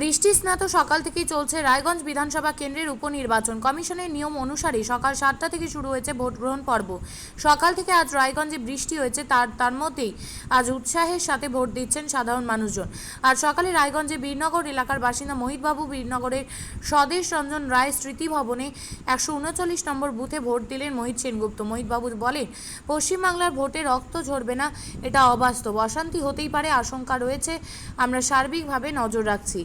বৃষ্টি স্নাত সকাল থেকেই চলছে রায়গঞ্জ বিধানসভা কেন্দ্রের উপনির্বাচন। কমিশনের নিয়ম অনুসারে সকাল সাতটা থেকে শুরু হয়েছে ভোট গ্রহণ পর্ব। সকাল থেকে আজ রায়গঞ্জে বৃষ্টি হয়েছে, তার তার মধ্যেই আজ উৎসাহের সাথে ভোট দিচ্ছেন সাধারণ মানুষজন। আর সকালে রায়গঞ্জে বীরনগর এলাকার বাসিন্দা মোহিতবাবু বীরনগরের স্বদেশ রঞ্জন রায় স্মৃতি ভবনে একশো উনচল্লিশ নম্বর বুথে ভোট দিলেন মোহিত সেনগুপ্ত। মোহিতবাবু বলেন, পশ্চিমবাংলার ভোটে রক্ত ঝরবে না, এটা অবাস্তব। অশান্তি হতেই পারে, আশঙ্কা রয়েছে, আমরা সার্বিকভাবে নজর রাখছি।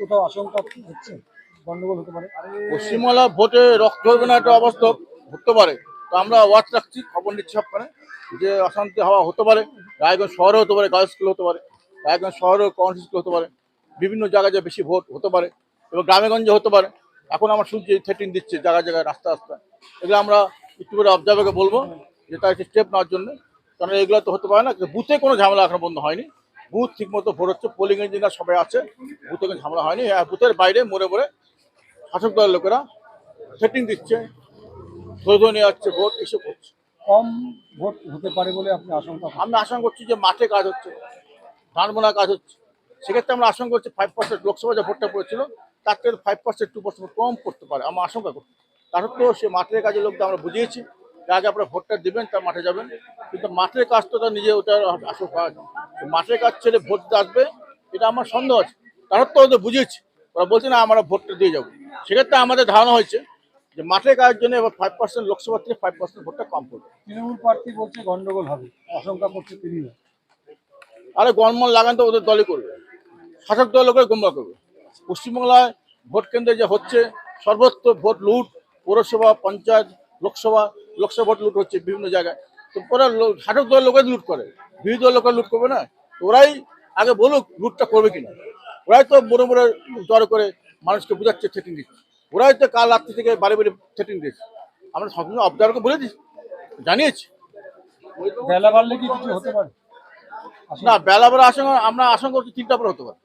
কোথাও পশ্চিমবাংলা ভোটে রক্ত ধরবে না একটা অবস্থা হতে পারে। তো আমরা ওয়াচ রাখছি, খবর নিচ্ছি সবখানে যে অশান্তি হওয়া হতে পারে, রায়গঞ্জ শহরে হতে পারে, গার্লস স্কুল হতে পারে, রায়গঞ্জ শহরেও কমিউনিটি স্কুল হতে পারে, বিভিন্ন জায়গায় যে বেশি ভোট হতে পারে, এবং গ্রামেগঞ্জে হতে পারে। এখন আমার শুনছি থ্রেটিং দিচ্ছে জায়গায় জায়গায় রাস্তা রাস্তা এগুলো আমরা একটু করে অবজার্ভারকে বলব, যে তার স্টেপ নেওয়ার জন্য। কারণ এগুলো তো হতে পারে না বুথে কোনো ঝামেলা এখনও বন্ধ হয়নি। বুথ ঠিক মতো ভোট হচ্ছে পোলিং ইঞ্জিনিয়ার সবাই আছে বুথে কোনো ঝামেলা হয়নি। হ্যাঁ বুথের বাইরে মোড়ে মোড়ে শাসক দলের লোকেরা সেটিং দিচ্ছে ধরে নিয়ে যাচ্ছে ভোট এসব করছে কম ভোট হতে পারে বলে আপনি আশঙ্কা আমি আশঙ্কা করছি যে মাঠে কাজ হচ্ছে ধান বোনা কাজ হচ্ছে। সেক্ষেত্রে আমরা আশঙ্কা করছি ফাইভ পার্সেন্ট লোকসভা যে ভোটটা পড়েছিল তার থেকে ফাইভ পার্সেন্ট টু পার্সেন্ট কম করতে পারে। আমরা আশঙ্কা করছি। তার সত্ত্বেও সে মাঠের কাজের লোকদের আমরা বুঝিয়েছি। আগে আপনারা ভোটটা দেবেন তার মাঠে যাবেন। কিন্তু মাঠের কাজ তো তার নিজে ওটা আসল কাজ। মাঠের কাজ ছেড়ে ভোট আসবে এটা আমার সন্দেহ আছে। তার তো ওদের বুঝিয়েছি ওরা বলছে না আমরা ভোটটা দিয়ে যাব। সেক্ষেত্রে আমাদের ধারণা হয়েছে যে মাঠের কাজের জন্য এবার ফাইভ পার্সেন্ট লোকসভা থেকে ফাইভ পার্সেন্ট ভোটটা কম করবে তৃণমূল প্রার্থী বলছে গন্ডগোল হবে। আশঙ্কা করছে তিনি আরে গণমান লাগান তো ওদের দলই করবে। শাসক দল লোকের গোমরা করবে। পশ্চিমবাংলায় ভোট কেন্দ্রে যে হচ্ছে সর্বত্র ভোট লুট পৌরসভা পঞ্চায়েত লোকসভা লোকসভা ভোট লুট হচ্ছে বিভিন্ন জায়গায়। তো ওরা শাসক দলের লোকের লুট করে। বিরোধী দলের লোকের লুট করবে না। ওরাই আগে বলুক লুটটা করবে কিনা। ওরাই তো বড় বড় জড়ো করে মানুষকে বোঝাচ্ছে থ্রেটিং দিচ্ছে। ওরাই তো কাল রাত্রি থেকে বাড়ি বাড়ি থ্রেটিং দিচ্ছে আমরা সবসময় অবজার্ভকে বলে দিচ্ছি। জানিয়েছি। বেলা বাড়লে কি কিছু হতে পারে? না বেলা বেলা আশঙ্কা আমরা আশঙ্কা করছি তিনটা পরে হতে পারে।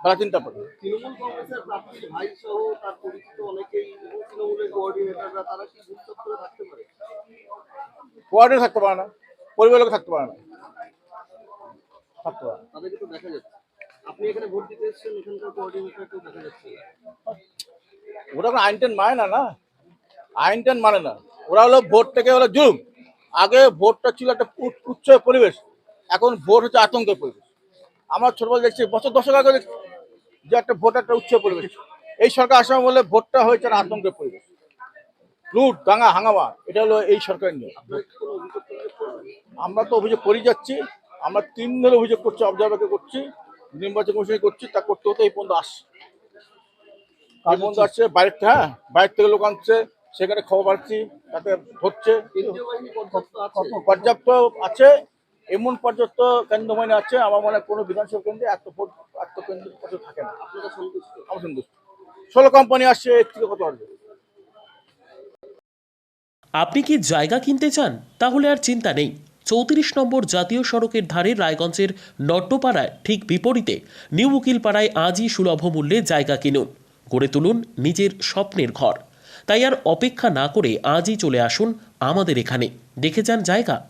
বেলা তিনটা পরে তৃণমূল কংগ্রেসের প্রার্থী ভাই সহ তার পরিচিত অনেকেই তৃণমূলের কোঅর্ডিনেটররা তারা কি বুথ থাকতে পারে? থাকতে না। পরিবারের থাকতে পারে না। থাকতে পারে না। তাদেরকে দেখা যাচ্ছে। আপনি এখানে ভোট দিতে এসেছেন এখানকার কোঅর্ডিনেটরকেও দেখা যাচ্ছে। ওরা কোনো আইন টেন মানে না না। আইন টেন মানে না। ওরা হলো ভোটটাকে হলো জুম আগে ভোটটা ছিল একটা উচ্চ পরিবেশ। এখন ভোট হচ্ছে আতঙ্কের পরিবেশ। আমরা ছোটবেলা দেখছি বছর দশক আগে যে একটা ভোট, একটা উচ্চ পরিবেশ। এই সরকার আসামে বলে ভোটটা হয়েছে আতঙ্কের পরিবেশ। লুট দাঙ্গা হাঙ্গামা, এটা হলো এই সরকারের নিয়ে আমরা তো অভিযোগ করে যাচ্ছি, আমরা তিন ধরে অভিযোগ করছি অবজারভারকে করছি, নির্বাচন কমিশনে করছি, তা করতে হতে এই পর্যন্ত আসছে। এই পর্যন্ত আসছে, বাইরের হ্যাঁ বাইরের থেকে লোক আনছে, সেখানে খবর পাচ্ছি, তাতে হচ্ছে পর্যাপ্ত আছে এমন পর্যাপ্ত কেন্দ্র মানে আছে আমার মনে হয় কোনো বিধানসভা কেন্দ্রে এত ভোট এত কেন্দ্র পর্যন্ত থাকে না। আমার সন্তুষ্ট। ষোলো কোম্পানি আসছে এর থেকে কত আসবে? আপনি কি জায়গা কিনতে চান? তাহলে আর চিন্তা নেই। চৌত্রিশ নম্বর জাতীয় সড়কের ধারে রায়গঞ্জের নট্টপাড়ায় ঠিক বিপরীতে নিউ উকিলপাড়ায় আজই সুলভ মূল্যে জায়গা কিনুন। গড়ে তুলুন নিজের স্বপ্নের ঘর। তাই আর অপেক্ষা না করে আজই চলে আসুন আমাদের এখানে। দেখে যান জায়গা।